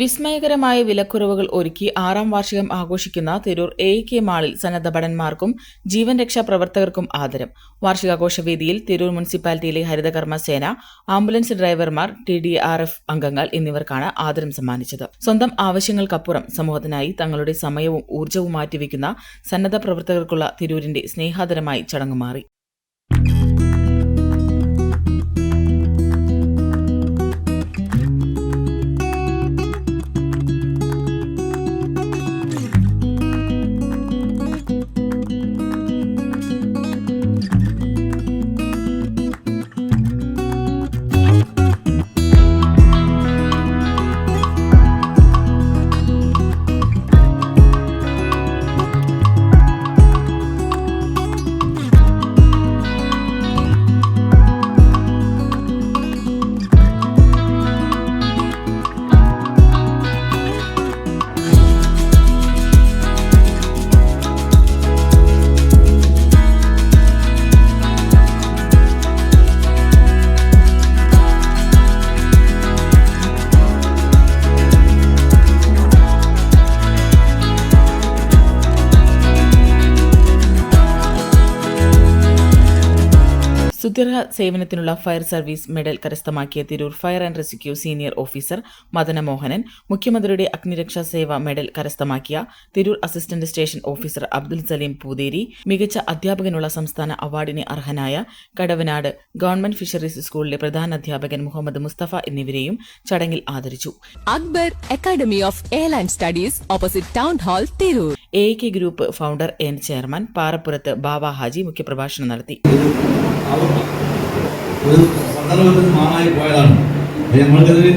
വിസ്മയകരമായ വിലക്കുറവുകൾ ഒരുക്കി ആറാം വാർഷികം ആഘോഷിക്കുന്ന തിരൂർ എ കെ മാളിൽ സന്നദ്ധ ഭടന്മാർക്കും ജീവൻ രക്ഷാ പ്രവർത്തകർക്കും ആദരം. വാർഷികാഘോഷവേദിയിൽ തിരൂർ മുനിസിപ്പാലിറ്റിയിലെ ഹരിതകർമ്മ സേന ആംബുലൻസ് ഡ്രൈവർമാർ ടി ഡി ആർ എഫ് അംഗങ്ങൾ എന്നിവർക്കാണ് ആദരം സമ്മാനിച്ചത്. സ്വന്തം ആവശ്യങ്ങൾക്കപ്പുറം സമൂഹത്തിനായി തങ്ങളുടെ സമയവും ഊർജവും മാറ്റിവെക്കുന്ന സന്നദ്ധ പ്രവർത്തകർക്കുള്ള തിരൂരിന്റെ സ്നേഹാദരമായി ചടങ്ങ് മാറി സുദീർഘ സേവനത്തിനുള്ള ഫയർ സർവീസ് മെഡൽ കരസ്ഥമാക്കിയ Tirur fire and rescue senior officer Madanamohanan മുഖ്യമന്ത്രിയുടെ അഗ്നിരക്ഷാ സേവ മെഡൽ കരസ്ഥമാക്കിയ Tirur assistant station officer Abdul Saleem Pootheri മികച്ച അധ്യാപകനുള്ള സംസ്ഥാന അവാർഡിന് അർഹനായ കടവനാട് ഗവൺമെന്റ് ഫിഷറീസ് സ്കൂളിലെ പ്രധാന അധ്യാപകൻ മുഹമ്മദ് മുസ്തഫ എന്നിവരെയും ചടങ്ങിൽ ആദരിച്ചു. Akbar academy of airline studies opposite town hall Tirur. A K group founder N chairman Parappurath Baba Haji മുഖ്യപ്രഭാഷണം നടത്തി. ഒരു സന്ദർഭത്തിൽ മാറായി പോയതാണ്. നമ്മൾക്കതിൽ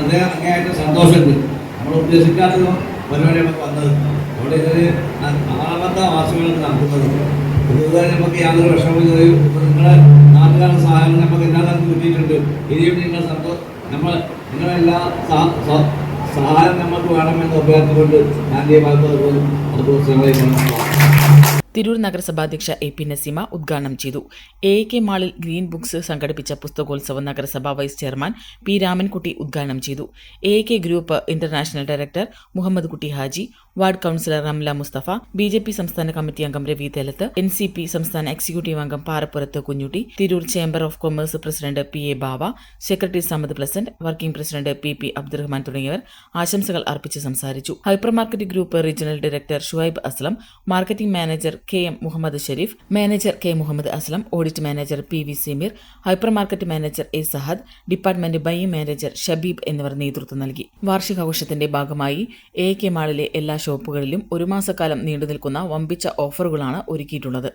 അതേ അങ്ങേയറ്റം സന്തോഷമുണ്ട്. നമ്മൾ ഉദ്ദേശിക്കാത്ത പരിപാടി നമുക്ക് വന്നത്. അവിടെ ഇതൊരു ആറാമത്തെ വാർഷികങ്ങൾക്ക് നടത്തുന്നത് ഇതുവരെ നമുക്ക് യാതൊരു ഇപ്പോൾ നിങ്ങളെ നാട്ടുകാരുടെ സഹായം നമുക്ക് എല്ലാ കിട്ടിയിട്ടുണ്ട്. ഇനിയും നിങ്ങൾ സന്തോഷം നമ്മൾ നിങ്ങളെല്ലാ സഹായം നമുക്ക് വേണമെന്ന് അഭ്യർത്ഥിച്ചുകൊണ്ട് ഞാൻ ഈ ഭാഗത്ത് അതുപോലെ ശ്രമിക്കുന്നു തിരൂർ നഗരസഭാധ്യക്ഷ എ പി നസീമ ഉദ്ഘാടനം ചെയ്തു. എ കെ മാളിൽ ഗ്രീൻ ബുക്സ് സംഘടിപ്പിച്ച പുസ്തകോത്സവം നഗരസഭാ വൈസ് ചെയർമാൻ പി രാമൻകുട്ടി ഉദ്ഘാടനം ചെയ്തു. A K group international director Muhammad Kutty Haji ward councillor Ramla Musthafa B J P സംസ്ഥാന കമ്മിറ്റി അംഗം Ravi Thelath N C P സംസ്ഥാന എക്സിക്യൂട്ടീവ് അംഗം Parappurath Kunjutty Tirur chamber of commerce president P A Bava secretary Samad present working president P P Abdurahman തുടങ്ങിയവർ ആശംസകൾ അർപ്പിച്ച് സംസാരിച്ചു. Hypermarket group regional director Shuhaib Aslam marketing manager K M Muhammad Shareef manager K Muhammad Aslam audit manager P V Sameer hypermarket manager A Sahad department buy manager Shabeeb എന്നിവർ നേതൃത്വം നൽകി. വാർഷികാഘോഷത്തിന്റെ ഭാഗമായി A K മാളിലെ എല്ലാ ഷോപ്പുകളിലും ഒരു മാസക്കാലം നീണ്ടുനിൽക്കുന്ന വമ്പിച്ച ഓഫറുകളാണ് ഒരുക്കിയിട്ടുള്ളത്.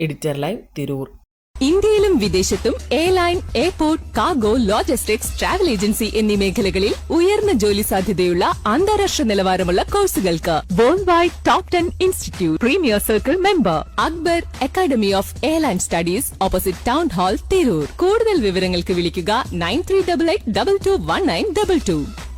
Editor live Tirur. ഇന്ത്യയിലും വിദേശത്തും airline airport cargo logistics travel agency എന്നീ മേഖലകളിൽ ഉയർന്ന ജോലി സാധ്യതയുള്ള അന്താരാഷ്ട്ര നിലവാരമുള്ള കോഴ്സുകൾക്ക് world top ten institute premier circle member Akbar academy of airline studies opposite town hall Tirur. കൂടുതൽ വിവരങ്ങൾക്ക് വിളിക്കുക nine three double eight double two one nine double two